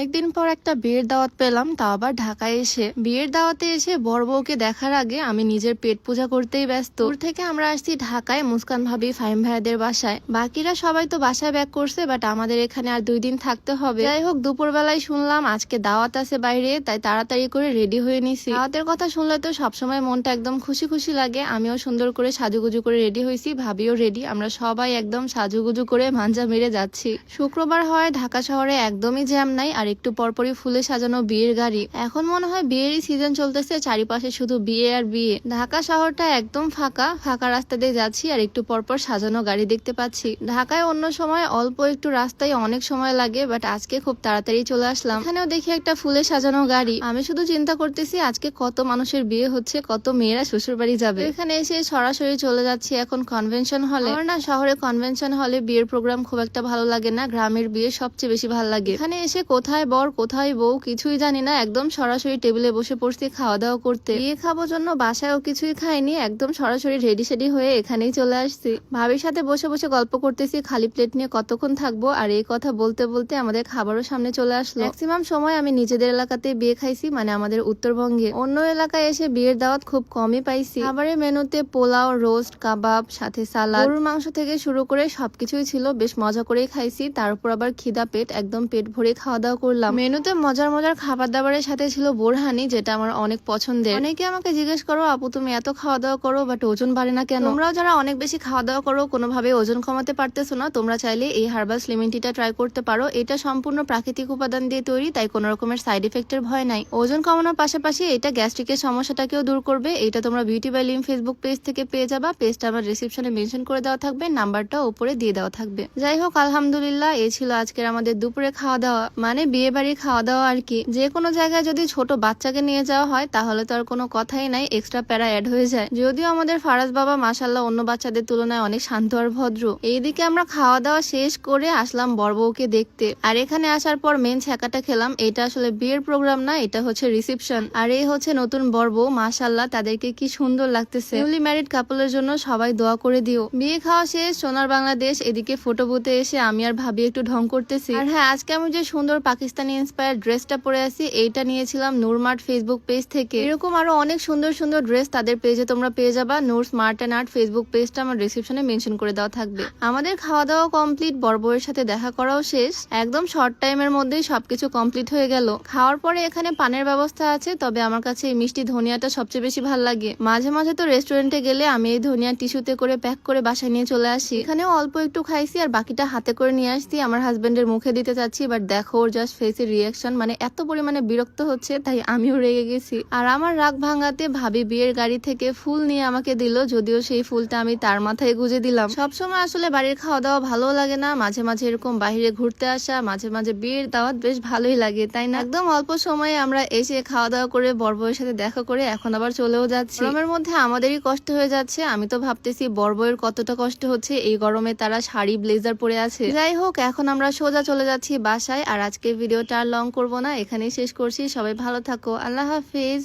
অনেকদিন পর একটা বিয়ের দাওয়াত পেলাম তাও আবার ঢাকায় এসে। বিয়ের দাওয়াতে এসে বড় বউকে দেখার আগে আমি নিজের পেট পূজা করতেই ব্যস্ত। দূর থেকে আমরা আসছি ঢাকায় মুস্কান ভাবি ফাইম ভাইয়াদের বাসায়। বাকিরা সবাই তো বাসায় ব্যাক করছে বাট আমাদের এখানে আর দুই দিন থাকতে হবে। যাই হোক, দুপুরবেলায় শুনলাম আজকে দাওয়াত আছে বাইরে, তাই তাড়াতাড়ি করে রেডি হয়ে নিছি। দাওয়াতের কথা শুনলে তো সবসময় মনটা একদম খুশি খুশি লাগে। আমিও সুন্দর করে সাজুগুজু করে রেডি হয়েছি, ভাবিও রেডি আমরা সবাই একদম সাজুগুজু করে মাঞ্জা মেরে যাচ্ছি। শুক্রবার হয়, ঢাকা শহরে একদমই জ্যাম নাই, আর একটু পরপরই ফুলে সাজানো বিয়ের গাড়ি। এখন মনে হয় বিয়েরই সিজন চলতেছে, চারিপাশে শুধু বিয়ে আর বিয়ে। ঢাকা শহরটা একদম ফাঁকা ফাঁকা রাস্তা দিয়ে যাচ্ছি আর একটু পরপর সাজানো গাড়ি দেখতে পাচ্ছি। ঢাকায় অন্য সময় অল্প একটু রাস্তায় অনেক সময় লাগে বাট আজকে খুব তাড়াতাড়ি চলে আসলাম। এখানেও দেখি একটা ফুলে সাজানো গাড়ি। আমি শুধু চিন্তা করতেছি আজকে কত মানুষের বিয়ে হচ্ছে, কত মেয়েরা শ্বশুর বাড়ি যাবে। এখানে এসে সরাসরি চলে যাচ্ছি এখন কনভেনশন হলে না শহরে কনভেনশন হলে বিয়ের প্রোগ্রাম খুব একটা ভালো লাগে না, গ্রামের বিয়ে সবচেয়ে বেশি ভালো লাগে। এখানে এসে কোথায় বর কোথায়, বউ কিছুই জানি না, একদম সরাসরি টেবিলে বসে পড়ছি খাওয়া দাওয়া করতে। বিয়ে খাব জন্য বাসায়ও কিছুই খাইনি, একদম সরাসরি রেডি সেডি হয়ে এখানেই চলে আসছি। ভাবির সাথে বসে বসে গল্প করতেছি, খালি প্লেট নিয়ে কতক্ষণ থাকব আর এই কথা বলতে বলতে আমাদের খাবারও সামনে চলে আসলো। ম্যাক্সিমাম সময় আমি নিজেদের এলাকাতে বিয়ে খাইছি মানে আমাদের উত্তরবঙ্গে। অন্য এলাকায় এসে বিয়ের দাওয়াত খুব কমই পাইছি। খাবারের মেনুতে পোলাও, রোস্ট, কাবাব, সাথে সালাদ। গরুর মাংস থেকে শুরু করে সবকিছুই ছিল, বেশ মজা করেই খাইছি, তার উপর আবার খিদা পেট, একদম পেট ভরে খাওয়া দাওয়া করলাম। মেনুতে মজার মজার খাবার দাবারের সাথে ছিল বোরহানি যেটা আমার অনেক পছন্দের। অনেকে আমাকে জিজ্ঞেস করো আপু তুমি এত খাওয়া দাওয়া করো বাট ওজন বাড়ে না কেন? তোমরাও যারা অনেক বেশি খাওয়া দাওয়া করো কোনোভাবে ওজন কমাতে পারতেছো না তোমরা চাইলে এই হার্বাল স্লিমিং টিটা ট্রাই করতে পারো। এটা সম্পূর্ণ প্রাকৃতিক উপাদান দিয়ে তৈরি তাই কোনো রকমের সাইড এফেক্টের ভয় নাই। ওজন কমানোর পাশাপাশি এটা গ্যাস্ট্রিকের সমস্যাটাকেও দূর করবে। এটা তোমরা বিউটি বাই লিম ফেসবুক পেজ থেকে পেয়ে যাবা। পেজটা আমার রিসিপশনে মেনশন করে দেওয়া থাকবে নাম্বারটা উপরে দিয়ে দেওয়া থাকবে। যাই হোক আলহামদুলিল্লাহ এই ছিল আজকের আমাদের দুপুরে খাওয়া দাওয়া মানে বিয়ে বাড়ি খাওয়া দাওয়া আর কি। যে কোনো জায়গায় যদি ছোট বাচ্চাকে নিয়ে যাওয়া হয়, তাহলে তো আর কোনো কথাই নাই এক্সট্রা প্যারা অ্যাড হয়ে যায়। যদিও আমাদের ফারাজ বাবা মাসাল্লাহ অন্য বাচ্চাদের তুলনায় অনেক শান্ত আর ভদ্র। এইদিকে আমরা খাওয়া দাওয়া শেষ করে আসলাম বরবউকে দেখতে। আর এখানে আসার পর মেন ছ্যাঁকাটা খেলাম। এটা আসলে বিয়ের প্রোগ্রাম না, এটা হচ্ছে রিসেপশন আর এই হচ্ছে নতুন বরবউ মাসাল্লাহ তাদেরকে কি সুন্দর লাগতেছে। নিউলি ম্যারিড কাপলের জন্য সবাই দোয়া করে দিও। বিয়ে খাওয়া শেষ, সোনার বাংলাদেশ, এদিকে ফটো বুথে এসে আমি আর ভাবি একটু ঢং করতেছি। আর হ্যাঁ আজকে আমি যে সুন্দর পাকিস্তানি ইন্সপায়ার ড্রেসটা পরে আছি এইটা নিয়েছিলাম নূরমার্ট ফেসবুক পেজ থেকে। এরকম আরও অনেক সুন্দর সুন্দর ড্রেস তাদের পেজে তোমরা পেয়ে যাবা। Noor smart and art Facebook পেজটা আমার ডিসক্রিপশনে মেনশন করে দেওয়া থাকবে। আমাদের খাওয়া দাওয়া কমপ্লিট বড়বউয়ের সাথে দেখা করাও শেষ। একদম শর্ট টাইমের মধ্যেই সবকিছু কমপ্লিট হয়ে গেল। খাওয়ার পরে এখানে পানের ব্যবস্থা আছে, তবে আমার কাছে এই মিষ্টি ধনিয়াটা সবচেয়ে বেশি ভালো লাগে। মাঝে মাঝে তো রেস্টুরেন্টে গেলে আমি এই ধনিয়া টিস্যুতে করে প্যাক করে বাসায় নিয়ে চলে আসি। এখানেও অল্প একটু খাইছি আর বাকিটা হাতে করে নিয়ে আসছি। আমার হাজবেন্ডের মুখে দিতে চাচ্ছি বাট দেখো ওর জাস্ট ফেসের রিয়াকশন মানে এত পরিমাণে বিরক্ত হচ্ছে, তাই আমিও রেগে গেছি। আর আমার রাগ ভাঙাতে ভাবি বিয়ের গাড়ি থেকে ফুল নিয়ে আমাকে দিল, যদিও সেই ফুলটা আমি তার মাথায় গুজে দিলাম। সবসময় আসলে বাড়ির খাওয়া দাওয়া ভালো লাগে না, মাঝে মাঝে এরকম বাইরে ঘুরতে আসা, মাঝে মাঝে বিয়ের দাওয়াত বেশ ভালোই লাগে, তাই না? একদম অল্প সময়ে আমরা এসে খাওয়া দাওয়া করে বড় বউয়ের সাথে দেখা করে এখন আবার চলেও যাচ্ছি। গরমের মধ্যে আমাদেরই কষ্ট হয়ে যাচ্ছে, আমি তো ভাবতেছি বড় বউয়ের কতটা কষ্ট হচ্ছে, এই গরমে তারা শাড়ি ব্লেজার পরে আছে। যাই হোক, এখন আমরা সোজা চলে যাচ্ছি বাসায়, আর আজকের ভিডিওটা আর লং করব না। এখানেই শেষ করছি। সবাই ভালো থাকো। আল্লাহ হাফিজ।